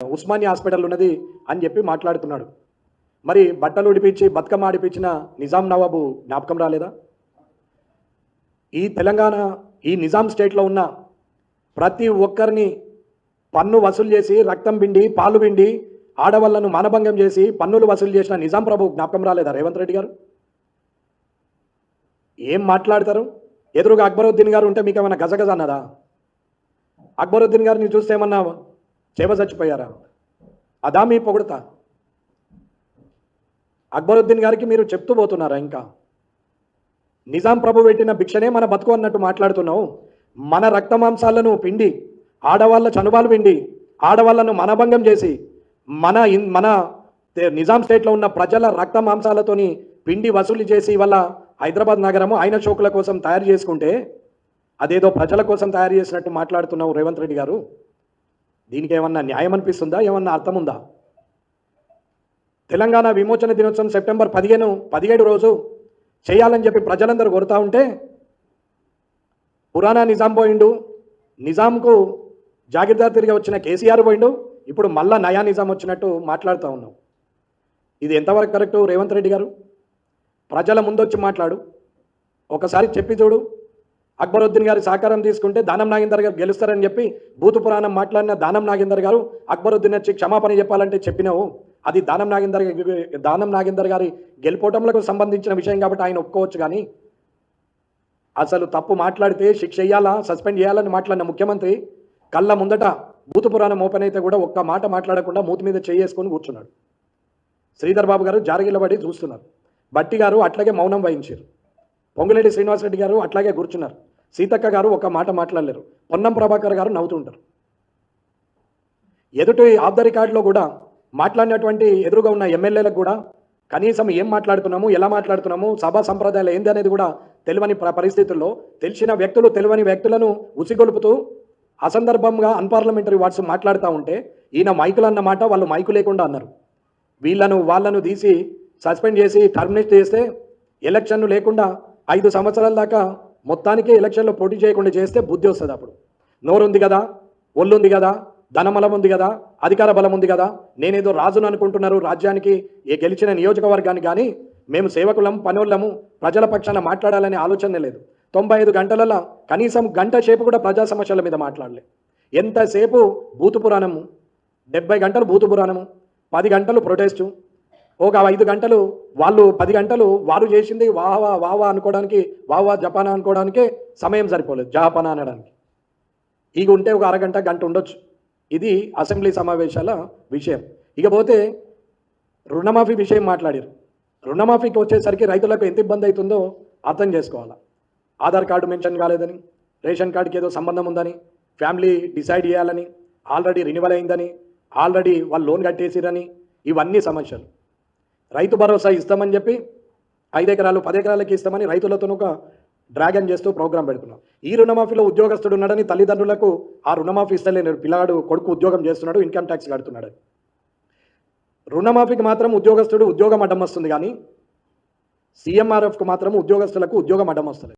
Osmania hospital ఉన్నది అని చెప్పి మాట్లాడుతున్నాడు. మరి బట్టలు ఉడిపించి బతుకమ్మ ఆడిపించిన నిజాం నవాబు జ్ఞాపకం రాలేదా? ఈ తెలంగాణ ఈ నిజాం స్టేట్లో ఉన్న ప్రతి ఒక్కరిని పన్ను వసూలు చేసి రక్తం పిండి పాలు పిండి ఆడవాళ్ళను మానభంగం చేసి పన్నులు వసూలు చేసిన నిజాం ప్రభు జ్ఞాపకం రాలేదా రేవంత్ రెడ్డి గారు? ఏం మాట్లాడతారు? ఎదురుగా అక్బరుద్దీన్ గారు ఉంటే మీకు ఏమైనా గజగజ అన్నదా? అక్బరుద్దీన్ గారిని చూస్తే ఏమన్నా చేవ చచ్చిపోయారా అదా మీ పొగుడతా. అక్బరుద్దీన్ గారికి మీరు చెప్తూ పోతున్నారా ఇంకా? నిజాం ప్రభు పెట్టిన భిక్షనే మన బతుకు అన్నట్టు మాట్లాడుతున్నావు. మన రక్తమాంసాలను పిండి ఆడవాళ్ళ చనుబాలు పిండి ఆడవాళ్ళను మనభంగం చేసి మన ఇన్- మన నిజాం స్టేట్లో ఉన్న ప్రజల రక్త మాంసాలతోని పిండి వసూలు చేసి ఇవాళ హైదరాబాద్ నగరము ఆయన చౌకుల కోసం తయారు చేసుకుంటే అదేదో ప్రజల కోసం తయారు చేసినట్టు మాట్లాడుతున్నావు రేవంత్ రెడ్డి గారు. దీనికి ఏమన్నా న్యాయం అనిపిస్తుందా ఏమన్నా అర్థం ఉందా తెలంగాణ విమోచన దినోత్సవం సెప్టెంబర్ పదిహేను పదిహేడు రోజు చేయాలని చెప్పి ప్రజలందరూ కోరుతా ఉంటే పురాణా నిజాం పోయిండు నిజాంకు జాగీర్దార్ తిరిగి వచ్చిన కేసీఆర్ పోయిండు ఇప్పుడు మళ్ళా నయా నిజాం వచ్చినట్టు మాట్లాడుతూ ఉన్నాం. ఇది ఎంతవరకు కరెక్టు? రేవంత్ రెడ్డి గారు ప్రజల ముందొచ్చి మాట్లాడు. ఒకసారి చెప్పి చూడు. అక్బరుద్దీన్ గారి సహకారం తీసుకుంటే దానం నాగేందర్ గారు గెలుస్తారని చెప్పి భూత పురాణం మాట్లాడిన దానం నాగేందర్ గారు అక్బరుద్దీన్ వచ్చి క్షమాపణ చెప్పాలంటే చెప్పినావు. అది దానం నాగేందర్ దానం నాగేందర్ గారి గెలుపోవటంలకు సంబంధించిన విషయం కాబట్టి ఆయన ఒప్పుకోవచ్చు కానీ అసలు తప్పు మాట్లాడితే శిక్ష వేయాలా సస్పెండ్ చేయాలని మాట్లాడిన ముఖ్యమంత్రి కళ్ళ ముందట భూత పురాణం ఓపెన్ అయితే కూడా ఒక్క మాట మాట్లాడకుండా మూతి మీద చేసుకొని కూర్చున్నాడు. శ్రీధర్ బాబు గారు జారగిల్లబడి చూస్తున్నారు. బట్టి గారు అట్లాగే మౌనం వహించారు. పొంగులేటి శ్రీనివాసరెడ్డి గారు అట్లాగే కూర్చున్నారు. సీతక్క గారు ఒక మాట మాట్లాడలేరు. పొన్నం ప్రభాకర్ గారు నవ్వుతుంటారు. ఎదుటి ఆఫ్ ద రికార్డులో కూడా మాట్లాడినటువంటి ఎదురుగా ఉన్న ఎమ్మెల్యేలకు కూడా కనీసం ఏం మాట్లాడుతున్నాము ఎలా మాట్లాడుతున్నాము సభా సంప్రదాయాలు ఏంది అనేది కూడా తెలియని పరిస్థితుల్లో తెలిసిన వ్యక్తులు తెలియని వ్యక్తులను ఉసిగొలుపుతూ అసందర్భంగా అన్పార్లమెంటరీ వాట్స్ మాట్లాడుతూ ఉంటే ఈయన మైకులు అన్నమాట వాళ్ళు మైకు లేకుండా అన్నారు. వీళ్ళను వాళ్ళను తీసి సస్పెండ్ చేసి టర్మినేట్ చేస్తే ఎలక్షన్లు లేకుండా ఐదు సంవత్సరాల దాకా మొత్తానికి ఎలక్షన్లో పోటీ చేయకుండా చేస్తే బుద్ధి వస్తుంది అప్పుడు. నోరుంది కదా ఒళ్ళుంది కదా ధనబలం ఉంది కదా అధికార బలం ఉంది కదా నేనేదో రాజును అనుకుంటున్నారు రాజ్యానికి ఏ గెలిచిన నియోజకవర్గాన్ని కానీ మేము సేవకులం పనులము ప్రజల పక్షాన మాట్లాడాలనే ఆలోచనే లేదు. తొంభై ఐదు గంటలలో కనీసం గంట సేపు కూడా ప్రజా సమస్యల మీద మాట్లాడలే. ఎంతసేపు భూతు పురాణము డెబ్బై గంటలు భూతు పురాణము పది గంటలు ప్రొటెస్టు ఒక ఐదు గంటలు వాళ్ళు పది గంటలు వారు చేసింది వాహవా వాహవా అనుకోవడానికి వాహవా జపానా అనుకోవడానికి సమయం సరిపోలేదు జపానా అనడానికి. ఇక ఉంటే ఒక అరగంట గంట ఉండొచ్చు. ఇది అసెంబ్లీ సమావేశాల విషయం. ఇకపోతే రుణమాఫీ విషయం మాట్లాడారు. రుణమాఫీకి వచ్చేసరికి రైతులకు ఎంత ఇబ్బంది అవుతుందో అర్థం చేసుకోవాలి. ఆధార్ కార్డు మెన్షన్ కాలేదని రేషన్ కార్డుకి ఏదో సంబంధం ఉందని ఫ్యామిలీ డిసైడ్ చేయాలని ఆల్రెడీ రినివల్ అయిందని ఆల్రెడీ వాళ్ళు లోన్ కట్టేసిరని ఇవన్నీ సమస్యలు. రైతు భరోసా ఇస్తామని చెప్పి ఐదు ఎకరాలు పది ఎకరాలకి ఇస్తామని రైతులతో ఒక డ్రాగన్ చేస్తూ ప్రోగ్రాం పెడుతున్నాం. ఈ రుణమాఫీలో ఉద్యోగస్తుడు ఉన్నాడని తల్లిదండ్రులకు ఆ రుణమాఫీ ఇస్తలేను పిల్లాడు కొడుకు ఉద్యోగం చేస్తున్నాడు ఇన్కమ్ ట్యాక్స్ కడుతున్నాడు. రుణమాఫీకి మాత్రం ఉద్యోగస్తుడు ఉద్యోగం అడ్డం వస్తుంది కానీ సీఎంఆర్ఎఫ్కు మాత్రం ఉద్యోగస్తులకు ఉద్యోగం అడ్డం వస్తుంది